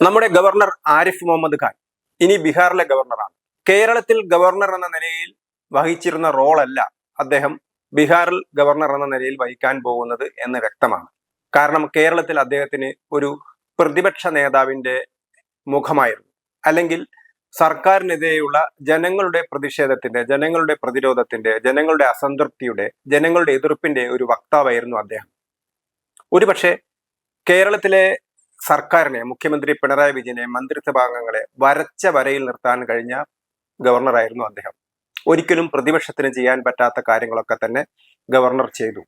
നമ്മുടെ ഗവർണർ ആരിഫ് മുഹമ്മദ് ഖാൻ ഇനി ബീഹാറിലെ ഗവർണറാണ്. കേരളത്തിൽ ഗവർണർ എന്ന നിലയിൽ വഹിച്ചിരുന്ന റോളല്ല അദ്ദേഹം ബീഹാറിൽ ഗവർണർ എന്ന നിലയിൽ വഹിക്കാൻ പോകുന്നത് എന്ന് വ്യക്തമാണ്. കാരണം കേരളത്തിൽ അദ്ദേഹത്തിന് ഒരു പ്രതിപക്ഷ നേതാവിന്റെ മുഖമായിരുന്നു. അല്ലെങ്കിൽ സർക്കാരിനെതിരെയുള്ള ജനങ്ങളുടെ പ്രതിഷേധത്തിന്റെ ജനങ്ങളുടെ പ്രതിരോധത്തിന്റെ ജനങ്ങളുടെ അസംതൃപ്തിയുടെ ജനങ്ങളുടെ എതിർപ്പിന്റെ ഒരു വക്താവായിരുന്നു അദ്ദേഹം. ഒരുപക്ഷെ കേരളത്തിലെ സർക്കാരിനെ മുഖ്യമന്ത്രി പിണറായി വിജയനെ മന്ത്രിസഭാംഗങ്ങളെ വരച്ച വരയിൽ നിർത്താൻ കഴിഞ്ഞ ഗവർണറായിരുന്നു അദ്ദേഹം. ഒരിക്കലും പ്രതിപക്ഷത്തിന് ചെയ്യാൻ പറ്റാത്ത കാര്യങ്ങളൊക്കെ തന്നെ ഗവർണർ ചെയ്തു.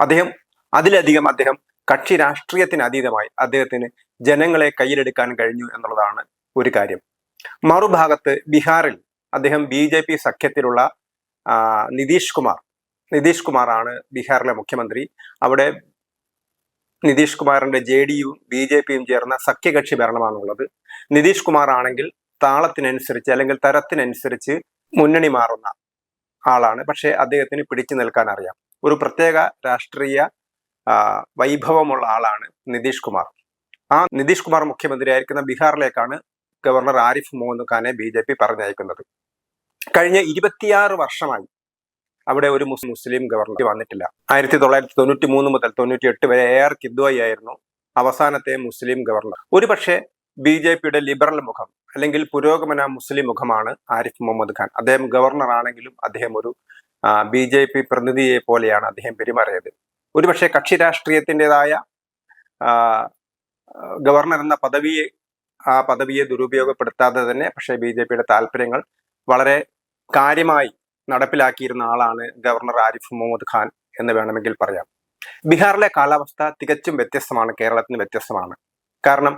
അദ്ദേഹം അതിലധികം അദ്ദേഹം കക്ഷി രാഷ്ട്രീയത്തിന് അതീതമായി അദ്ദേഹത്തിന് ജനങ്ങളെ കയ്യിലെടുക്കാൻ കഴിഞ്ഞു എന്നുള്ളതാണ് ഒരു കാര്യം. മറുഭാഗത്ത് ബീഹാറിൽ അദ്ദേഹം ബി ജെ പി സഖ്യത്തിലുള്ള നിതീഷ് കുമാർ. നിതീഷ് കുമാറാണ് ബീഹാറിലെ മുഖ്യമന്ത്രി. അവിടെ നിതീഷ് കുമാറിന്റെ J D U B J പിയും ചേർന്ന സഖ്യകക്ഷി ഭരണമാണുള്ളത്. നിതീഷ് കുമാർ ആണെങ്കിൽ താളത്തിനനുസരിച്ച് അല്ലെങ്കിൽ തരത്തിനനുസരിച്ച് മുന്നണി മാറുന്ന ആളാണ്. പക്ഷേ അദ്ദേഹത്തിന് പിടിച്ചു നിൽക്കാൻ അറിയാം. ഒരു പ്രത്യേക രാഷ്ട്രീയ വൈഭവമുള്ള ആളാണ് നിതീഷ് കുമാർ. ആ നിതീഷ് കുമാർ മുഖ്യമന്ത്രിയായിരിക്കുന്ന ബീഹാറിലേക്കാണ് ഗവർണർ ആരിഫ് മുഹമ്മദ് ഖാനെ ബി ജെ പി പറഞ്ഞയക്കുന്നത്. കഴിഞ്ഞ ഇരുപത്തിയാറ് വർഷമായി അവിടെ ഒരു മുസ്ലിം ഗവർണർ വന്നിട്ടില്ല. ആയിരത്തി തൊള്ളായിരത്തി തൊണ്ണൂറ്റി മൂന്ന് മുതൽ തൊണ്ണൂറ്റി എട്ട് വരെ എ ആർ കിദ്വായി ആയിരുന്നു അവസാനത്തെ മുസ്ലിം ഗവർണർ. ഒരുപക്ഷെ ബി ജെ പിയുടെ ലിബറൽ മുഖം അല്ലെങ്കിൽ പുരോഗമന മുസ്ലിം മുഖമാണ് ആരിഫ് മുഹമ്മദ് ഖാൻ. അദ്ദേഹം ഗവർണർ ആണെങ്കിലും അദ്ദേഹം ഒരു ബി ജെ പി പ്രതിനിധിയെ പോലെയാണ് അദ്ദേഹം പെരുമാറിയത്. ഒരുപക്ഷെ കക്ഷി രാഷ്ട്രീയത്തിന്റെതായ ഗവർണർ എന്ന പദവിയെ ആ പദവിയെ ദുരുപയോഗപ്പെടുത്താതെ തന്നെ പക്ഷേ ബി ജെ പിയുടെ താല്പര്യങ്ങൾ വളരെ കാര്യമായി നടപ്പിലാക്കിയിരുന്ന ആളാണ് ഗവർണർ ആരിഫ് മുഹമ്മദ് ഖാൻ എന്ന് വേണമെങ്കിൽ പറയാം. ബീഹാറിലെ കാലാവസ്ഥ തികച്ചും വ്യത്യസ്തമാണ് കേരളത്തിന് വ്യത്യസ്തമാണ്. കാരണം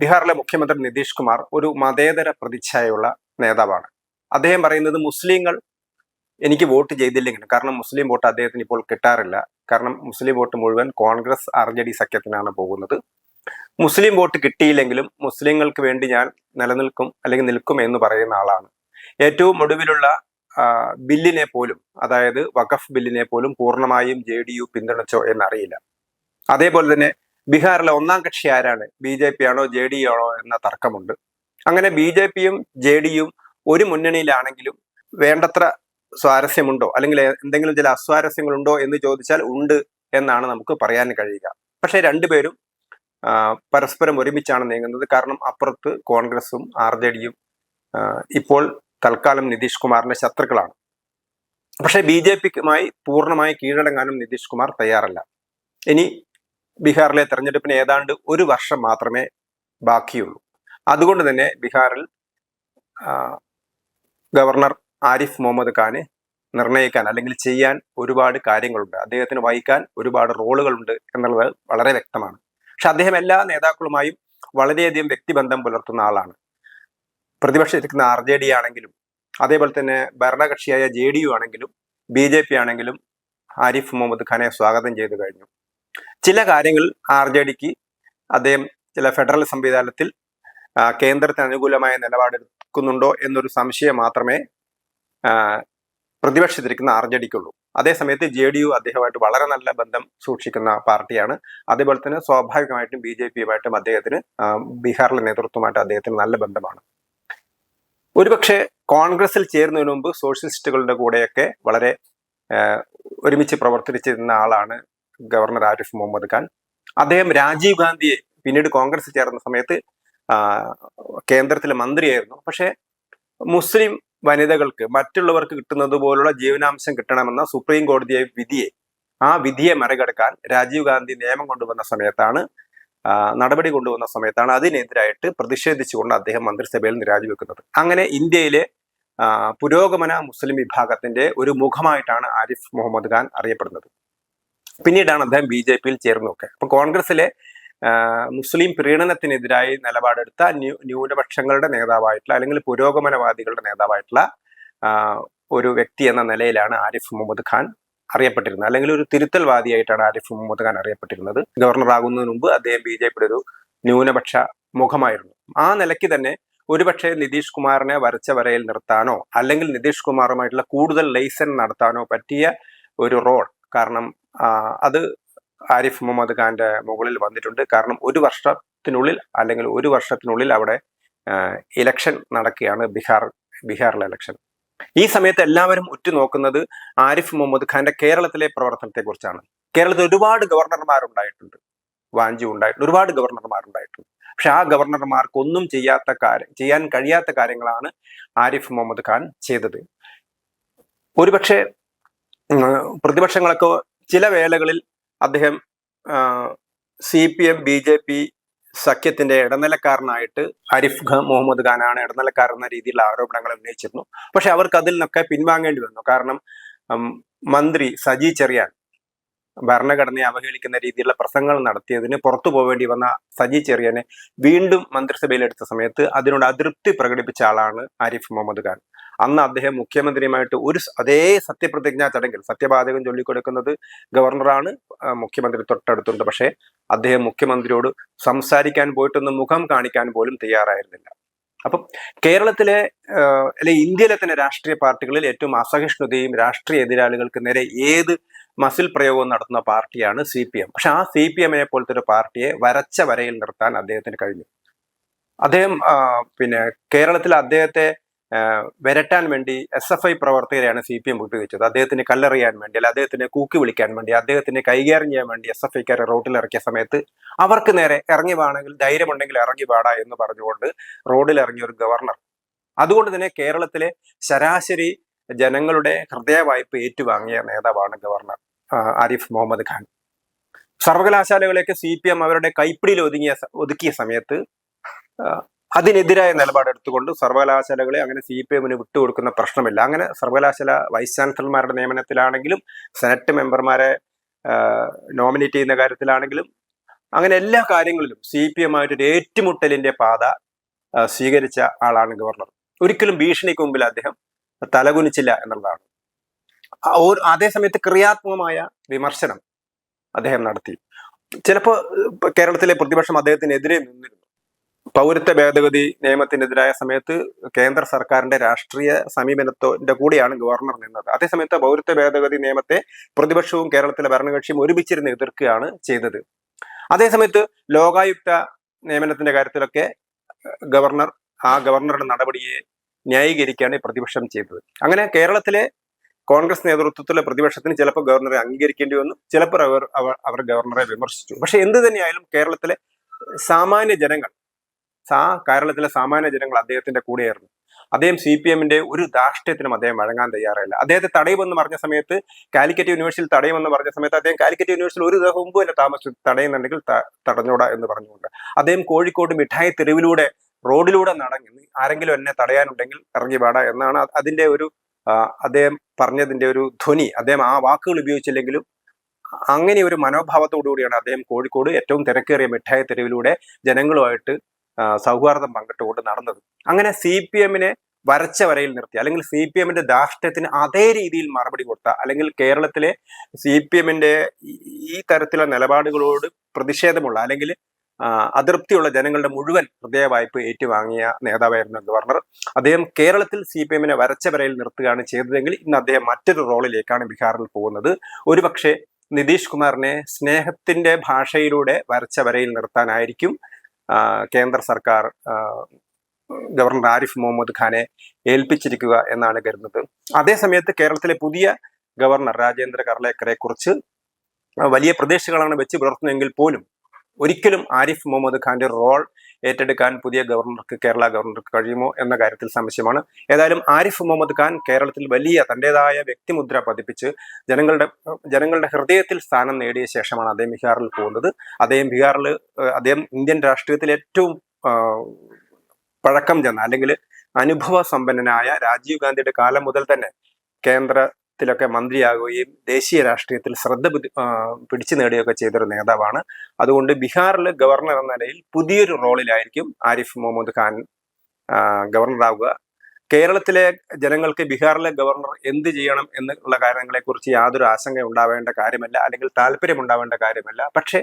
ബീഹാറിലെ മുഖ്യമന്ത്രി നിതീഷ് കുമാർ ഒരു മതേതര പ്രതിച്ഛായുള്ള നേതാവാണ്. അദ്ദേഹം പറയുന്നത് മുസ്ലിങ്ങൾ എനിക്ക് വോട്ട് ചെയ്തില്ലെങ്കിലും കാരണം മുസ്ലിം വോട്ട് അദ്ദേഹത്തിന് ഇപ്പോൾ കിട്ടാറില്ല. കാരണം മുസ്ലിം വോട്ട് മുഴുവൻ കോൺഗ്രസ് ആർ ജെ ഡി സഖ്യത്തിനാണ് പോകുന്നത്. മുസ്ലിം വോട്ട് കിട്ടിയില്ലെങ്കിലും മുസ്ലിങ്ങൾക്ക് വേണ്ടി ഞാൻ നിലനിൽക്കും അല്ലെങ്കിൽ നിൽക്കും എന്ന് പറയുന്ന ആളാണ്. ഏറ്റവും ഒടുവിലുള്ള ബില്ലിനെ പോലും അതായത് വഖഫ് ബില്ലിനെ പോലും പൂർണമായും ജെ ഡി യു പിന്തുണച്ചോ എന്നറിയില്ല. അതേപോലെ തന്നെ ബീഹാറിലെ ഒന്നാം കക്ഷി ആരാണ്? ബി ജെ പി ആണോ ജെ ഡി ആണോ എന്ന തർക്കമുണ്ട്. അങ്ങനെ ബി ജെ പിയും ജെ ഡിയും ഒരു മുന്നണിയിലാണെങ്കിലും വേണ്ടത്ര സ്വാരസ്യമുണ്ടോ? അല്ലെങ്കിൽ എന്തെങ്കിലും ചില അസ്വാരസ്യങ്ങളുണ്ടോ എന്ന് ചോദിച്ചാൽ ഉണ്ട് എന്നാണ് നമുക്ക് പറയാൻ കഴിയുക. പക്ഷേ രണ്ടുപേരും പരസ്പരം ഒരുമിച്ചാണ് നീങ്ങുന്നത്. കാരണം അപ്പുറത്ത് കോൺഗ്രസും ആർ ജെ ഡിയും ഇപ്പോൾ തൽക്കാലം നിതീഷ് കുമാറിന്റെ ശത്രുക്കളാണ്. പക്ഷേ ബി ജെ പിക്കുമായി പൂർണമായി കീഴടങ്ങാനും നിതീഷ് കുമാർ തയ്യാറല്ല. ഇനി ബീഹാറിലെ തെരഞ്ഞെടുപ്പിന് ഏതാണ്ട് ഒരു വർഷം മാത്രമേ ബാക്കിയുള്ളൂ. അതുകൊണ്ട് തന്നെ ബീഹാറിൽ ഗവർണർ ആരിഫ് മുഹമ്മദ് ഖാന് നിർണയിക്കാൻ അല്ലെങ്കിൽ ചെയ്യാൻ ഒരുപാട് കാര്യങ്ങളുണ്ട്. അദ്ദേഹത്തിന് വഹിക്കാൻ ഒരുപാട് റോളുകളുണ്ട് എന്നുള്ളത് വളരെ വ്യക്തമാണ്. പക്ഷെ അദ്ദേഹം എല്ലാ നേതാക്കളുമായും വളരെയധികം വ്യക്തിബന്ധം പുലർത്തുന്ന ആളാണ്. പ്രതിപക്ഷത്തിരിക്കുന്ന ആർ ജെ ഡി ആണെങ്കിലും അതേപോലെ തന്നെ ഭരണകക്ഷിയായ ജെ ഡി യു ആണെങ്കിലും ബി ജെ പി ആണെങ്കിലും ആരിഫ് മുഹമ്മദ് ഖാനെ സ്വാഗതം ചെയ്തു കഴിഞ്ഞു. ചില കാര്യങ്ങൾ ആർ ജെ ഡിക്ക് അദ്ദേഹം ചില ഫെഡറൽ സംവിധാനത്തിൽ കേന്ദ്രത്തിന് അനുകൂലമായ നിലപാടെടുക്കുന്നുണ്ടോ എന്നൊരു സംശയം മാത്രമേ പ്രതിപക്ഷത്തിരിക്കുന്ന ആർ ജെ ഡിക്കുള്ളൂ. അതേസമയത്ത് ജെ ഡി യു അദ്ദേഹമായിട്ട് വളരെ നല്ല ബന്ധം സൂക്ഷിക്കുന്ന പാർട്ടിയാണ്. അതേപോലെ തന്നെ സ്വാഭാവികമായിട്ടും ബി ജെ പിയുമായിട്ടും അദ്ദേഹത്തിന് ബീഹാറിലെ നേതൃത്വമായിട്ട് അദ്ദേഹത്തിന് നല്ല ബന്ധമാണ്. ഒരുപക്ഷെ കോൺഗ്രസിൽ ചേരുന്നതിന് മുമ്പ് സോഷ്യലിസ്റ്റുകളുടെ കൂടെയൊക്കെ വളരെ ഒരുമിച്ച് പ്രവർത്തിച്ചിരുന്ന ആളാണ് ഗവർണർ ആരിഫ് മുഹമ്മദ് ഖാൻ. അദ്ദേഹം രാജീവ് ഗാന്ധിയെ പിന്നീട് കോൺഗ്രസ് ചേർന്ന സമയത്ത് കേന്ദ്രത്തിലെ മന്ത്രിയായിരുന്നു. പക്ഷേ മുസ്ലിം വനിതകൾക്ക് മറ്റുള്ളവർക്ക് കിട്ടുന്നത് പോലുള്ള ജീവനാംശം കിട്ടണമെന്ന സുപ്രീം കോടതിയെ വിധിയെ ആ വിധിയെ മറികടക്കാൻ രാജീവ് ഗാന്ധി നിയമം കൊണ്ടുവന്ന സമയത്താണ് നടപടി കൊണ്ടുവന്ന സമയത്താണ് അതിനെതിരായിട്ട് പ്രതിഷേധിച്ചുകൊണ്ട് അദ്ദേഹം മന്ത്രിസഭയിൽ നിന്ന് രാജിവെക്കുന്നത്. അങ്ങനെ ഇന്ത്യയിലെ പുരോഗമന മുസ്ലിം വിഭാഗത്തിന്റെ ഒരു മുഖമായിട്ടാണ് ആരിഫ് മുഹമ്മദ് ഖാൻ അറിയപ്പെടുന്നത്. പിന്നീടാണ് അദ്ദേഹം ബി ജെ പിയിൽ ചേർന്നൊക്കെ അപ്പൊ കോൺഗ്രസിലെ മുസ്ലിം പ്രീണനത്തിനെതിരായി നിലപാടെടുത്ത ന്യൂ ന്യൂനപക്ഷങ്ങളുടെ നേതാവായിട്ടുള്ള അല്ലെങ്കിൽ പുരോഗമനവാദികളുടെ നേതാവായിട്ടുള്ള ഒരു വ്യക്തി എന്ന നിലയിലാണ് ആരിഫ് മുഹമ്മദ് ഖാൻ അറിയപ്പെട്ടിരുന്നത്. അല്ലെങ്കിൽ ഒരു തിരുത്തൽവാദിയായിട്ടാണ് ആരിഫ് മുഹമ്മദ് ഖാൻ അറിയപ്പെട്ടിരുന്നത്. ഗവർണർ ആകുന്നതിന് മുമ്പ് അദ്ദേഹം ബി ജെ പിയുടെ ഒരു ന്യൂനപക്ഷ മുഖമായിരുന്നു. ആ നിലയ്ക്ക് തന്നെ ഒരുപക്ഷെ നിതീഷ് കുമാറിനെ വരച്ച വരയിൽ നിർത്താനോ അല്ലെങ്കിൽ നിതീഷ് കുമാറുമായിട്ടുള്ള കൂടുതൽ ലൈസൻ നടത്താനോ പറ്റിയ ഒരു റോൾ. കാരണം അത് ആരിഫ് മുഹമ്മദ് ഖാന്റെ മുകളിൽ വന്നിട്ടുണ്ട്. കാരണം ഒരു വർഷത്തിനുള്ളിൽ അല്ലെങ്കിൽ ഒരു വർഷത്തിനുള്ളിൽ അവിടെ ഇലക്ഷൻ നടക്കുകയാണ്. ബീഹാർ ബീഹാറിലെ ഇലക്ഷൻ. ഈ സമയത്ത് എല്ലാവരും ഉറ്റുനോക്കുന്നത് ആരിഫ് മുഹമ്മദ് ഖാന്റെ കേരളത്തിലെ പ്രവർത്തനത്തെ കുറിച്ചാണ് കേരളത്തിൽ ഒരുപാട് ഗവർണർമാരുണ്ടായിട്ടുണ്ട്. വാഞ്ചി ഉണ്ടായിട്ടുണ്ട് ഒരുപാട് ഗവർണർമാരുണ്ടായിട്ടുണ്ട്. പക്ഷെ ആ ഗവർണർമാർക്ക് ഒന്നും ചെയ്യാത്ത കാര്യം ചെയ്യാൻ കഴിയാത്ത കാര്യങ്ങളാണ് ആരിഫ് മുഹമ്മദ് ഖാൻ ചെയ്തത്. ഒരുപക്ഷെ പ്രതിപക്ഷങ്ങളൊക്കെ ചില വേളകളിൽ അദ്ദേഹം C P M B J P സഖ്യത്തിന്റെ ഇടനിലക്കാരനായിട്ട് അരിഫ് ഖാൻ മുഹമ്മദ് ഖാനാണ് ഇടനിലക്കാരൻ എന്ന രീതിയിലുള്ള ആരോപണങ്ങൾ ഉന്നയിച്ചിരുന്നു. പക്ഷെ അവർക്ക് അതിൽ നിന്നൊക്കെ പിൻവാങ്ങേണ്ടി വന്നു. കാരണം മന്ത്രി സജി ചെറിയാൻ ഭരണഘടനയെ അവഹേളിക്കുന്ന രീതിയിലുള്ള പ്രസംഗങ്ങൾ നടത്തിയതിന് പുറത്തു പോവേണ്ടി വന്ന സജി ചെറിയനെ വീണ്ടും മന്ത്രിസഭയിൽ എടുത്ത സമയത്ത് അതിനോട് അതൃപ്തി പ്രകടിപ്പിച്ച ആളാണ് ആരിഫ് മുഹമ്മദ് ഖാൻ. അന്ന് അദ്ദേഹം മുഖ്യമന്ത്രിയുമായിട്ട് ഒരു അതേ സത്യപ്രതിജ്ഞാ ചടങ്ങിൽ സത്യവാചകം ചൊല്ലിക്കൊടുക്കുന്നത് ഗവർണറാണ് മുഖ്യമന്ത്രി തൊട്ടടുത്തുണ്ട്. പക്ഷേ അദ്ദേഹം മുഖ്യമന്ത്രിയോട് സംസാരിക്കാൻ പോയിട്ടൊന്ന് മുഖം കാണിക്കാൻ പോലും തയ്യാറായിരുന്നില്ല. അപ്പം കേരളത്തിലെ അല്ലെ ഇന്ത്യയിലെ തന്നെ രാഷ്ട്രീയ പാർട്ടികളിൽ ഏറ്റവും അസഹിഷ്ണുതയും രാഷ്ട്രീയ എതിരാളികൾക്ക് നേരെ ഏത് മസിൽ പ്രയോഗം നടത്തുന്ന പാർട്ടിയാണ് സി പി എം. പക്ഷെ ആ സി പി എമ്മിനെ പോലത്തെ ഒരു പാർട്ടിയെ വരച്ച വരയിൽ നിർത്താൻ അദ്ദേഹത്തിന് കഴിഞ്ഞു. അദ്ദേഹം പിന്നെ കേരളത്തിൽ അദ്ദേഹത്തെ വരട്ടാൻ വേണ്ടി എസ് എഫ് ഐ പ്രവർത്തകരെയാണ് സി പി എം വിട്ടുവെച്ചത് അദ്ദേഹത്തിന് കല്ലെറിയാൻ വേണ്ടി അല്ല അദ്ദേഹത്തിനെ കൂക്കി വിളിക്കാൻ വേണ്ടി അദ്ദേഹത്തിന് കൈകാര്യം ചെയ്യാൻ വേണ്ടി എസ് എഫ് ഐക്കാരെ റോഡിൽ ഇറക്കിയ സമയത്ത് അവർക്ക് നേരെ ഇറങ്ങി വേണമെങ്കിൽ ധൈര്യമുണ്ടെങ്കിൽ ഇറങ്ങി പാടാ എന്ന് പറഞ്ഞുകൊണ്ട് റോഡിൽ ഇറങ്ങിയ ഒരു ഗവർണർ. അതുകൊണ്ട് തന്നെ കേരളത്തിലെ ശരാശരി ജനങ്ങളുടെ ഹൃദയ വായ്പ ഏറ്റുവാങ്ങിയ നേതാവാണ് ഗവർണർ ആരിഫ് മുഹമ്മദ് ഖാൻ. സർവകലാശാലകളെയൊക്കെ സി പി എം അവരുടെ കൈപ്പിടിയിൽ ഒതുങ്ങിയ ഒതുക്കിയ സമയത്ത് അതിനെതിരായ നിലപാടെടുത്തുകൊണ്ട് സർവകലാശാലകളെ അങ്ങനെ സി പി എമ്മിന് വിട്ടുകൊടുക്കുന്ന പ്രശ്നമില്ല. അങ്ങനെ സർവകലാശാല വൈസ് ചാൻസലർമാരുടെ നിയമനത്തിലാണെങ്കിലും സെനറ്റ് മെമ്പർമാരെ നോമിനേറ്റ് ചെയ്യുന്ന കാര്യത്തിലാണെങ്കിലും അങ്ങനെ എല്ലാ കാര്യങ്ങളിലും സി പി എം ആയിട്ടൊരു ഏറ്റുമുട്ടലിന്റെ പാത സ്വീകരിച്ച ആളാണ് ഗവർണർ. ഒരിക്കലും ഭീഷണിക്ക് മുമ്പിൽ അദ്ദേഹം തലകുനിച്ചില്ല എന്നുള്ളതാണ്. അതേസമയത്ത് ക്രിയാത്മകമായ വിമർശനം അദ്ദേഹം നടത്തി. ചിലപ്പോൾ കേരളത്തിലെ പ്രതിപക്ഷം അദ്ദേഹത്തിനെതിരെ നിന്നിരുന്നു. പൗരത്വ ഭേദഗതി നിയമത്തിനെതിരായ സമയത്ത് കേന്ദ്ര സർക്കാരിന്റെ രാഷ്ട്രീയ സമീപനത്തോന്റെ കൂടിയാണ് ഗവർണർ നിന്നത്. അതേസമയത്ത് പൗരത്വ ഭേദഗതി നിയമത്തെ പ്രതിപക്ഷവും കേരളത്തിലെ ഭരണകക്ഷിയും ഒരുമിച്ചിരുന്ന് എതിർക്കുകയാണ് ചെയ്തത്. അതേസമയത്ത് ലോകായുക്ത നിയമനത്തിന്റെ കാര്യത്തിലൊക്കെ ഗവർണർ ആ ഗവർണറുടെ നടപടിയെ ന്യായീകരിക്കുകയാണ് പ്രതിപക്ഷം ചെയ്തത്. അങ്ങനെ കേരളത്തിലെ കോൺഗ്രസ് നേതൃത്വത്തിലെ പ്രതിപക്ഷത്തിന് ചിലപ്പോൾ ഗവർണറെ അംഗീകരിക്കേണ്ടി വന്നു ചിലപ്പോൾ അവർ അവർ ഗവർണറെ വിമർശിച്ചു. പക്ഷെ എന്ത് തന്നെയായാലും കേരളത്തിലെ സാമാന്യ ജനങ്ങൾ സാ കേരളത്തിലെ സാമാന്യ ജനങ്ങൾ അദ്ദേഹത്തിന്റെ കൂടെയായിരുന്നു. അദ്ദേഹം സി പി എമ്മിന്റെ ഒരു ധാർഷ്ട്യത്തിനും അദ്ദേഹം വഴങ്ങാൻ തയ്യാറല്ല. അദ്ദേഹത്തെ തടയുമെന്ന് പറഞ്ഞ സമയത്ത് കാലിക്കറ്റ് യൂണിവേഴ്സിറ്റിയിൽ തടയുമെന്ന് പറഞ്ഞ സമയത്ത് അദ്ദേഹം കാലിക്കറ്റ് യൂണിവേഴ്സിറ്റി ഒരു ദിവസം മുമ്പ് തന്നെ താമസിച്ചു. തടയുന്നുണ്ടെങ്കിൽ തടഞ്ഞൂടാ എന്ന് പറഞ്ഞുകൊണ്ട്. അദ്ദേഹം കോഴിക്കോട് മിഠായി തെരുവിലൂടെ റോഡിലൂടെ നടങ്ങി ആരെങ്കിലും എന്നെ തടയാനുണ്ടെങ്കിൽ ഇറങ്ങി പാടാ എന്നാണ് അതിന്റെ ഒരു അദ്ദേഹം പറഞ്ഞതിന്റെ ഒരു ധ്വനി. അദ്ദേഹം ആ വാക്കുകൾ ഉപയോഗിച്ചില്ലെങ്കിലും അങ്ങനെ ഒരു മനോഭാവത്തോടു കൂടിയാണ് അദ്ദേഹം കോഴിക്കോട് ഏറ്റവും തിരക്കേറിയ മിഠായി തെരുവിലൂടെ ജനങ്ങളുമായിട്ട് സൗഹാർദ്ദം പങ്കിട്ടുകൊണ്ട് നടന്നത്. അങ്ങനെ സി പി എമ്മിനെ വരച്ച വരയിൽ നിർത്തി. അല്ലെങ്കിൽ സി പി എമ്മിന്റെ ധാർഷ്ട്യത്തിന് അതേ രീതിയിൽ മറുപടി കൊടുത്ത അല്ലെങ്കിൽ കേരളത്തിലെ സി പി എമ്മിന്റെ ഈ തരത്തിലുള്ള നിലപാടുകളോട് പ്രതിഷേധമുള്ള അല്ലെങ്കിൽ അതൃപ്തിയുള്ള ജനങ്ങളുടെ മുഴുവൻ ഹൃദയ വായ്പ ഏറ്റുവാങ്ങിയ നേതാവായിരുന്നു ഗവർണർ. അദ്ദേഹം കേരളത്തിൽ സി പി എമ്മിനെ വരച്ച വരയിൽ നിർത്തുകയാണ് ചെയ്തതെങ്കിൽ ഇന്ന് അദ്ദേഹം മറ്റൊരു റോളിലേക്കാണ് ബീഹാറിൽ പോകുന്നത്. ഒരുപക്ഷെ നിതീഷ് കുമാറിനെ സ്നേഹത്തിന്റെ ഭാഷയിലൂടെ വരച്ച വരയിൽ നിർത്താനായിരിക്കും. കേന്ദ്ര സർക്കാർ ഗവർണർ ആരിഫ് മുഹമ്മദ് ഖാനെ ഏൽപ്പിച്ചിരിക്കുക എന്നാണ് കരുതുന്നത്. അതേസമയത്ത് കേരളത്തിലെ പുതിയ ഗവർണർ രാജേന്ദ്ര കർലേക്കറെ കുറിച്ച് വലിയ പ്രതീക്ഷകളാണ് വെച്ച് പുലർത്തുന്നതെങ്കിൽ പോലും ഒരിക്കലും ആരിഫ് മുഹമ്മദ് ഖാന്റെ റോൾ ഏറ്റെടുക്കാൻ പുതിയ ഗവർണർക്ക് കേരള ഗവർണർക്ക് കഴിയുമോ എന്ന കാര്യത്തിൽ സംശയമാണ്. ഏതായാലും ആരിഫ് മുഹമ്മദ് ഖാൻ കേരളത്തിൽ വലിയ തന്റെതായ വ്യക്തിമുദ്ര പതിപ്പിച്ച് ജനങ്ങളുടെ ജനങ്ങളുടെ ഹൃദയത്തിൽ സ്ഥാനം നേടിയ ശേഷമാണ് അദ്ദേഹം ബീഹാറിൽ പോകുന്നത്. അദ്ദേഹം ബീഹാറിൽ അദ്ദേഹം ഇന്ത്യൻ രാഷ്ട്രീയത്തിൽ ഏറ്റവും പഴക്കം ചെന്ന അല്ലെങ്കിൽ അനുഭവ സമ്പന്നനായ രാജീവ് ഗാന്ധിയുടെ കാലം മുതൽ തന്നെ കേന്ദ്ര ത്തിലൊക്കെ മന്ത്രിയാകുകയും ദേശീയ രാഷ്ട്രീയത്തിൽ ശ്രദ്ധ പിടിച്ചു നേടുകയൊക്കെ ചെയ്തൊരു നേതാവാണ്. അതുകൊണ്ട് ബീഹാറിൽ ഗവർണർ എന്ന നിലയിൽ പുതിയൊരു റോളിലായിരിക്കും ആരിഫ് മുഹമ്മദ് ഖാൻ ഗവർണറാവുക. കേരളത്തിലെ ജനങ്ങൾക്ക് ബീഹാറിലെ ഗവർണർ എന്ത് ചെയ്യണം എന്നുള്ള കാര്യങ്ങളെക്കുറിച്ച് യാതൊരു ആശങ്ക ഉണ്ടാവേണ്ട കാര്യമല്ല അല്ലെങ്കിൽ താല്പര്യം ഉണ്ടാവേണ്ട കാര്യമല്ല. പക്ഷേ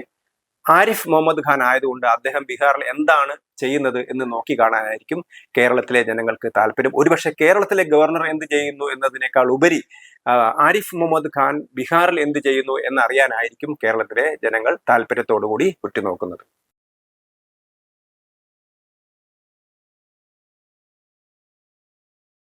ആരിഫ് മുഹമ്മദ് ഖാൻ ആയതുകൊണ്ട് അദ്ദേഹം ബീഹാറിൽ എന്താണ് ചെയ്യുന്നത് എന്ന് നോക്കി കാണാനായിരിക്കും കേരളത്തിലെ ജനങ്ങൾക്ക് താല്പര്യം. ഒരുപക്ഷെ കേരളത്തിലെ ഗവർണർ എന്ത് ചെയ്യുന്നു എന്നതിനേക്കാൾ ഉപരി ആരിഫ് മുഹമ്മദ് ഖാൻ ബീഹാറിൽ എന്ത് ചെയ്യുന്നു എന്നറിയാനായിരിക്കും കേരളത്തിലെ ജനങ്ങൾ താല്പര്യത്തോടു കൂടി ഉറ്റുനോക്കുന്നത്.